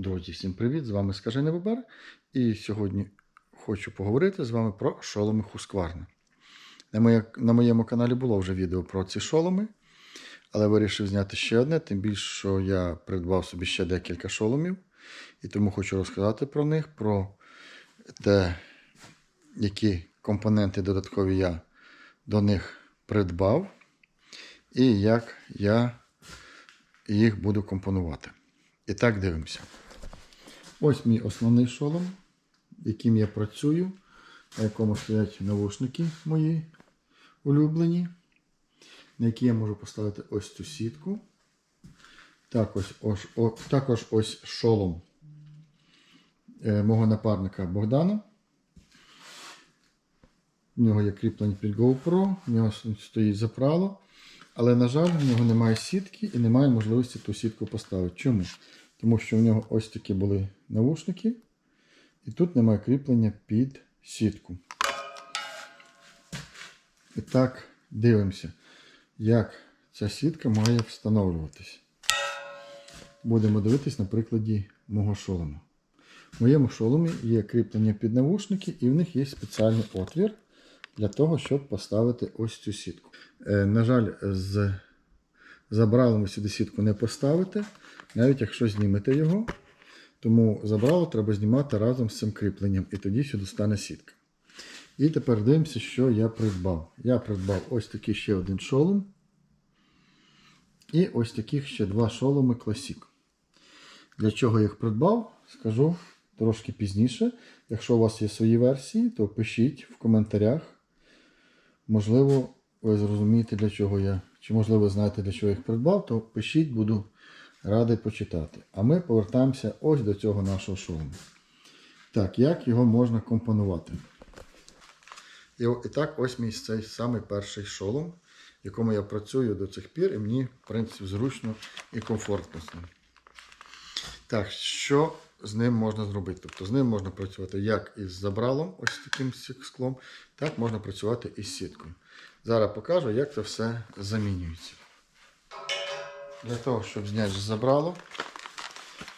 Друзі, всім привіт! З вами Скажений Бобер. І сьогодні хочу поговорити з вами про шоломи Husqvarna. На, на моєму каналі було вже відео про ці шоломи, але вирішив зняти ще одне, тим більше, що я придбав собі ще декілька шоломів. І тому хочу розказати про них, про те, які компоненти додаткові я до них придбав, і як я їх буду компонувати. І так дивимося. Ось мій основний шолом, яким я працюю, на якому стоять навушники мої улюблені, на які я можу поставити ось цю сітку. Також ось, о, також ось шолом е, мого напарника Богдана. В нього є кріплення під GoPro, в нього стоїть запрало. Але, на жаль, в нього немає сітки і немає можливості ту сітку поставити. Чому? Тому що в нього ось такі були навушники, і тут немає кріплення під сітку. І так, дивимося, як ця сітка має встановлюватись. Будемо дивитись на прикладі мого шолому. В моєму шоломі є кріплення під навушники, і в них є спеціальний отвір для того, щоб поставити ось цю сітку. Е, на жаль, з забралом ви сюди сітку не поставите, навіть якщо знімете його. Тому забрало треба знімати разом з цим кріпленням, і тоді сюди стане сітка. І тепер дивимося, що я придбав. Я придбав ось такий ще один шолом. І ось таких ще два шоломи Classic. Для чого я їх придбав, скажу трошки пізніше. Якщо у вас є свої версії, то пишіть в коментарях. Можливо, ви зрозумієте, для чого я, чи можливо ви знаєте, для чого я їх придбав, то пишіть, буду радий почитати. А ми повертаємося ось до цього нашого шолому. Так, як його можна компонувати? І, і так, ось мій цей самий перший шолом, в якому я працюю до цих пір, і мені, в принципі, зручно і комфортно з ним. Так, що з ним можна зробити? Тобто з ним можна працювати як із забралом, ось таким склом, так можна працювати із сіткою. Зараз покажу, як це все замінюється. Для того, щоб зняти забрало,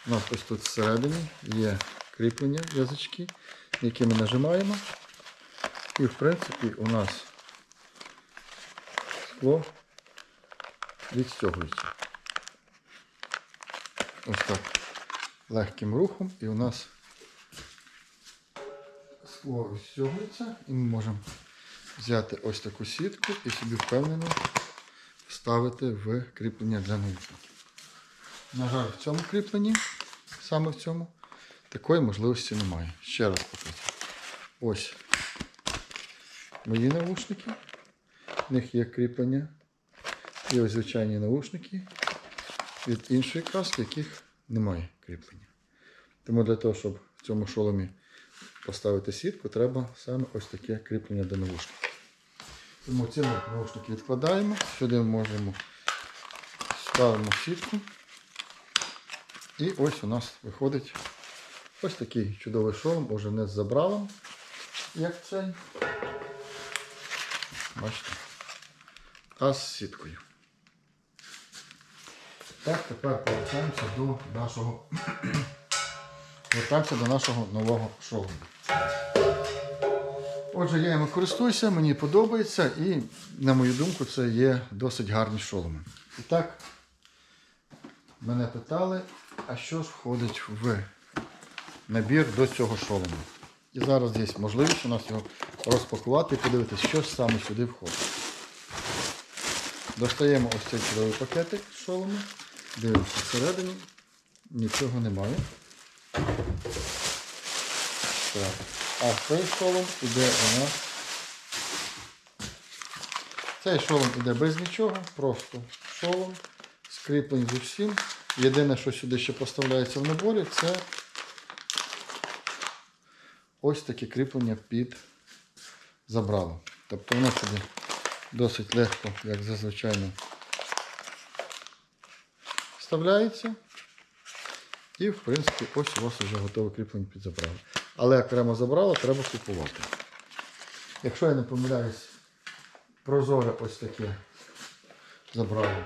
у нас ось тут всередині є кріплення язички, які ми нажимаємо. І в принципі у нас скло відстягується. Ось так легким рухом і у нас скло відстягується і ми можемо взяти ось таку сітку і собі впевнено вставити в кріплення для наушників. На жаль, в цьому кріпленні, саме в цьому, такої можливості немає. Ще раз покажу. Ось мої наушники. В них є кріплення. І ось звичайні наушники від іншої каски, яких немає кріплення. Тому для того, щоб в цьому шоломі поставити сітку, треба саме ось таке кріплення до наушників. Тому ці наушники відкладаємо, сюди можемо ставимо сітку. І ось у нас виходить ось такий чудовий шолом, уже не з забралом, як цей. Бачите? А з сіткою. Так, тепер повертаємося до нашого повертаємося до нашого нового шолому. Отже, я їм користуюся, мені подобається і, на мою думку, це є досить гарні шоломи. І так, мене питали, а що ж входить в набір до цього шолому. І зараз є можливість у нас його розпакувати і подивитися, що саме сюди входить. Достаємо ось цей чудовий пакетик з шолому, дивимося всередині, нічого немає. Так. А цей шолом іде у нас. Цей шолом іде без нічого, просто шолом, скріплений з усім. Єдине, що сюди ще поставляється в наборі, це ось таке кріплення під забрало. Тобто воно сюди досить легко, як зазвичай, вставляється. І, в принципі, ось у вас вже готове кріплення під забрало. Але окремо забрало треба купувати. Якщо я не помиляюсь, прозоре ось таке забрало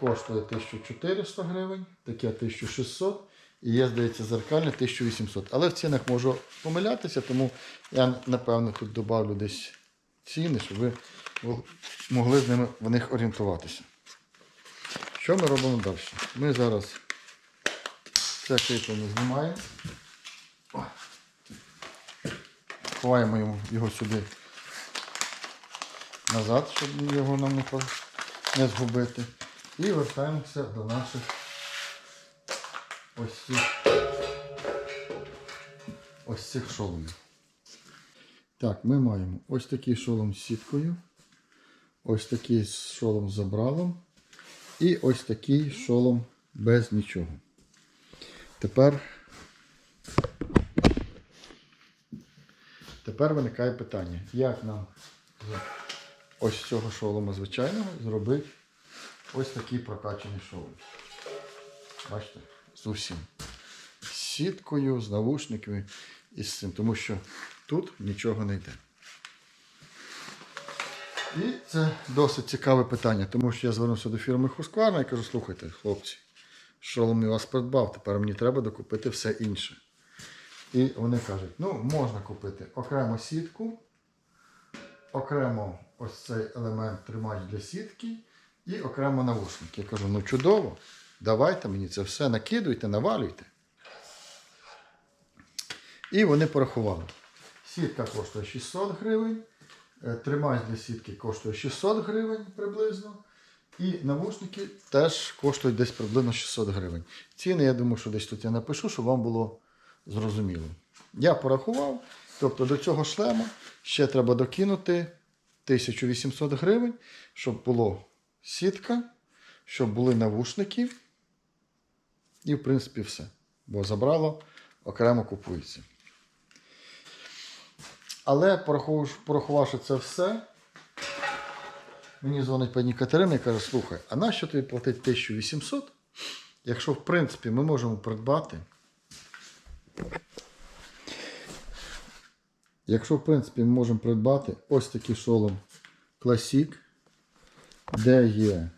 коштує 1400 гривень, таке 1600 І є, здається, зеркальне 1800. Але в цінах можу помилятися, тому я напевно тут додавлю десь ціни, щоб ви могли з ними в них орієнтуватися. Що ми робимо далі? Ми зараз це кріплення знімаємо. О. Ховаємо його сюди назад, щоб його нам не, згубити. І вертаємося до наших ось цих, ось цих шоломів. Так, ми маємо ось такий шолом з сіткою, ось такий шолом з забралом і ось такий шолом без нічого. Тепер, тепер виникає питання, як нам ось з цього шолома звичайного зробити ось такий прокачаний шолом. Бачите? З усім. З сіткою, з навушниками і з цим, тому що тут нічого не йде. І це досить цікаве питання, тому що я звернувся до фірми Husqvarna і кажу, слухайте, хлопці, шолом я вас придбав, тепер мені треба докупити все інше. І вони кажуть, ну, можна купити окремо сітку, окремо ось цей елемент тримач для сітки і окремо навушники. Я кажу, ну чудово, давайте мені це все накидуйте, навалюйте. І вони порахували. Сітка коштує 600 гривень, е, тримач для сітки коштує 600 гривень приблизно. І навушники теж коштують десь приблизно 600 гривень. Ціни, я думаю, що десь тут я напишу, щоб вам було зрозуміло. Я порахував, тобто до цього шлема ще треба докинути 1800 гривень, щоб було сітка, щоб були навушники. І, в принципі, все. Бо забрало окремо купується. Але порахувавши, це все, мені дзвонить пані Катерина і каже: слухай, а нащо тобі платити 1800, якщо в принципі ми можемо придбати. Якщо, в принципі, ми можемо придбати ось такий шолом Classic, де є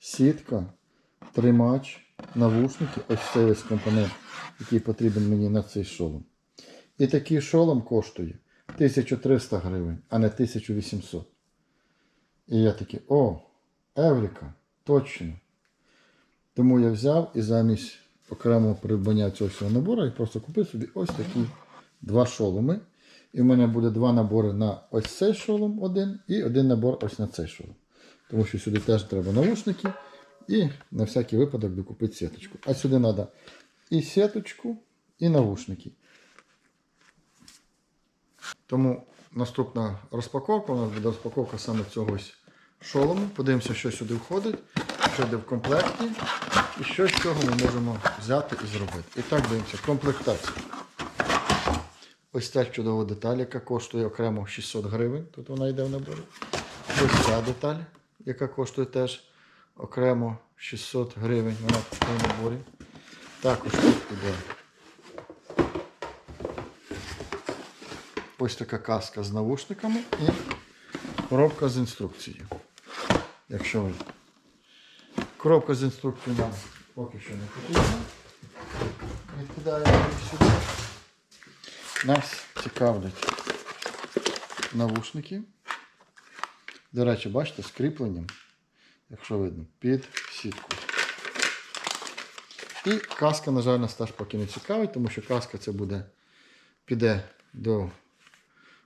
сітка, тримач, навушники, ось цей весь компонент, який потрібен мені на цей шолом. І такий шолом коштує 1300 гривень, а не 1800. І я такий, о, Еврика, точно. Тому я взяв і замість окремого придбання цього всього набору я просто купив собі ось такі два шоломи. І в мене буде два набори на ось цей шолом один і один набор ось на цей шолом. Тому що сюди теж треба наушники і на всякий випадок докупити сіточку. А сюди треба і сіточку, і навушники. Тому наступна розпаковка у нас буде розпаковка саме цього шолому. Подивимося, що сюди входить, що йде в комплекті, і що з цього ми можемо взяти і зробити. І так дивимося, комплектація. Ось ця чудова деталь, яка коштує окремо 600 гривень. Тут вона йде в наборі. Ось ця деталь, яка коштує теж окремо 600 гривень. Вона в наборі. Також тут іде ось така каска з навушниками і коробка з інструкцією. Якщо ви. Коробка з інструкцією нам поки що не потрібна. Відкидаємо її сюди. Нас цікавлять навушники. До речі, бачите, з якщо видно, під сітку. І каска, на жаль, нас теж поки не цікавить, тому що каска це буде, піде до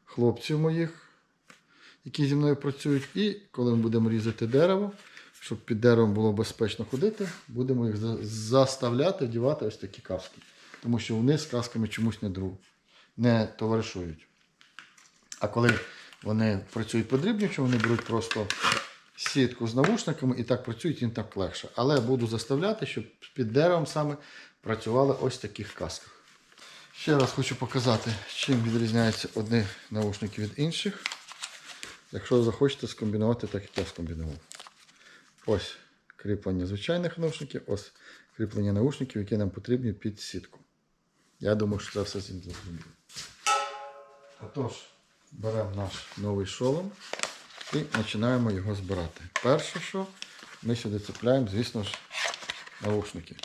хлопців моїх, які зі мною працюють. І коли ми будемо різати дерево, щоб під деревом було безпечно ходити, будемо їх заставляти вдівати ось такі каски. Тому що вони з касками чомусь не друг, не товаришують. А коли вони працюють подрібнюче, вони беруть просто сітку з навушниками і так працюють, їм так легше. Але буду заставляти, щоб під деревом саме працювали ось таких касках. Ще раз хочу показати, чим відрізняються одні наушники від інших. Якщо захочете скомбінувати, так як я скомбінував. Ось кріплення звичайних наушників, ось кріплення наушників, які нам потрібні під сітку. Я думаю, що це все зрозуміло. Отож, беремо наш новий шолом і починаємо його збирати. Перше, що ми сюди цепляємо, звісно ж, наушники.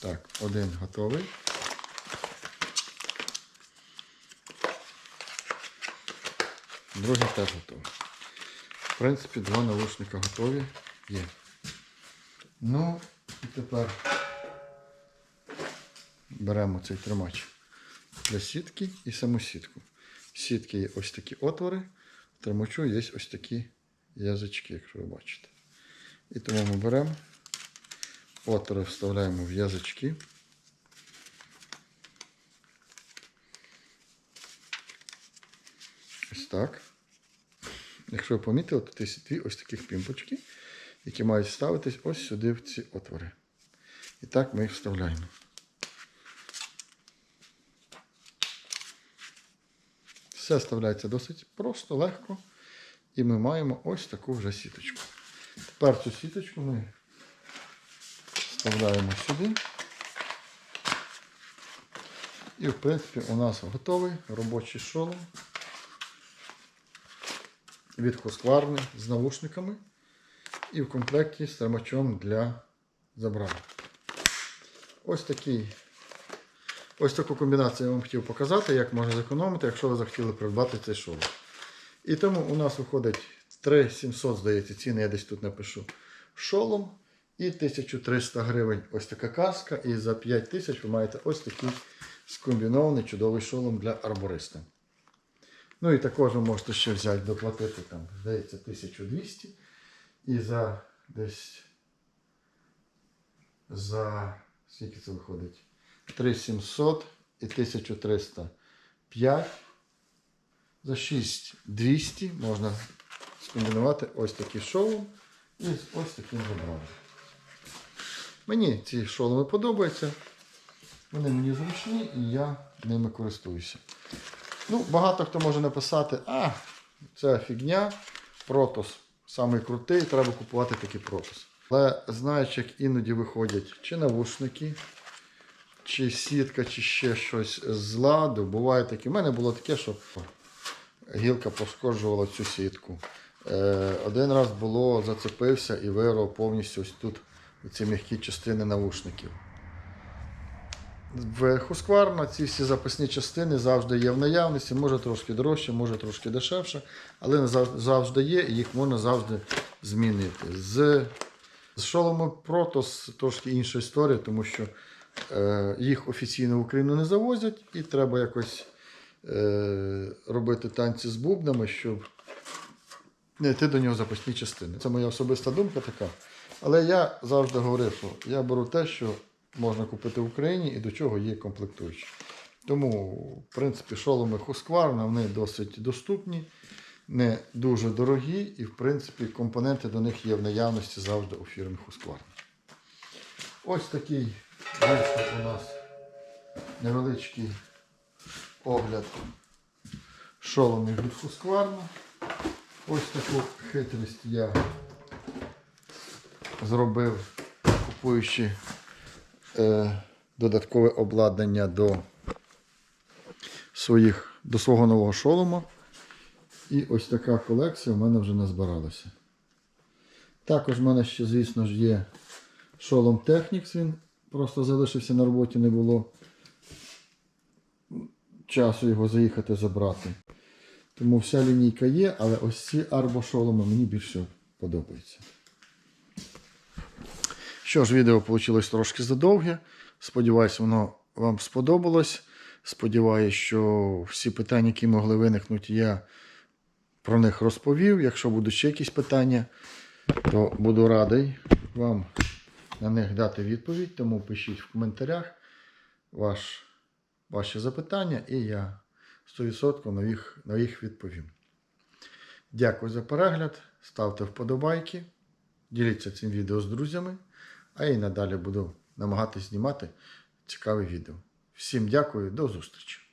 Так, один готовий. Другий теж готовий. В принципі, два навушника готові є. Ну, і тепер беремо цей тримач для сітки і саму сітку. В сітки є ось такі отвори, в тримачу є ось такі язички, якщо ви бачите. І тому ми беремо, отвори вставляємо в язички. Ось так. Якщо ви помітили, то є дві ось таких пімпочки, які мають ставитись ось сюди в ці отвори. І так ми їх вставляємо. Все вставляється досить просто, легко. І ми маємо ось таку вже сіточку. Тепер цю сіточку ми вставляємо сюди. І, в принципі, у нас готовий робочий шолом від Husqvarna з навушниками і в комплекті з тримачом для забрали. Ось такий. Ось таку комбінацію я вам хотів показати, як можна зекономити, якщо ви захотіли придбати цей шолом. І тому у нас виходить 3700, здається, ціни я десь тут напишу. Шолом і 1300 гривень ось така каска. І за 5000 ви маєте ось такий скомбінований чудовий шолом для арбориста. Ну і також ви можете ще взяти, доплатити там, здається, 1200. І за десь за скільки це виходить? 3700 і 1305. За 6200 можна скомбінувати ось такий шолом і з ось таким забралом. Мені ці шоломи подобаються. Вони мені зручні і я ними користуюся. Ну, багато хто може написати, а, це фігня, протос самий крутий, треба купувати такий протос. Але знаючи, як іноді виходять чи навушники, чи сітка, чи ще щось з ладу, буває таке. У мене було таке, що гілка пошкоджувала цю сітку. Е, один раз було, зацепився і вирвав повністю ось тут ці м'які частини навушників. В Husqvarna ці всі запасні частини завжди є в наявності, може трошки дорожче, може трошки дешевше, але завжди є і їх можна завжди змінити. З, з шоломом Protos трошки інша історія, тому що е, їх офіційно в Україну не завозять і треба якось е, робити танці з бубнами, щоб не йти до нього запасні частини. Це моя особиста думка така. Але я завжди говорив, що я беру те, що можна купити в Україні і до чого є комплектуючі. Тому, в принципі, шоломи Husqvarna, вони досить доступні, не дуже дорогі, і, в принципі, компоненти до них є в наявності завжди у фірмі Husqvarna. Ось такий вийшов у нас невеличкий огляд шоломів від Husqvarna. Ось таку хитрість я зробив, купуючи додаткове обладнання до, своїх, до свого нового шолома. І ось така колекція в мене вже назбиралася. Також в мене ще, звісно ж, є шолом Technics. Він просто залишився на роботі, не було часу його заїхати забрати. Тому вся лінійка є, але ось ці арбошоломи мені більше подобаються. Що ж, відео вийшло трошки задовге. Сподіваюсь, воно вам сподобалось. Сподіваюсь, що всі питання, які могли виникнути, я про них розповів. Якщо будуть ще якісь питання, то буду радий вам на них дати відповідь. Тому пишіть в коментарях ваш, ваші запитання, і я 100% на їх, на їх відповім. Дякую за перегляд. Ставте вподобайки, діліться цим відео з друзями, а я і надалі буду намагатись знімати цікаві відео. Всім дякую, до зустрічі!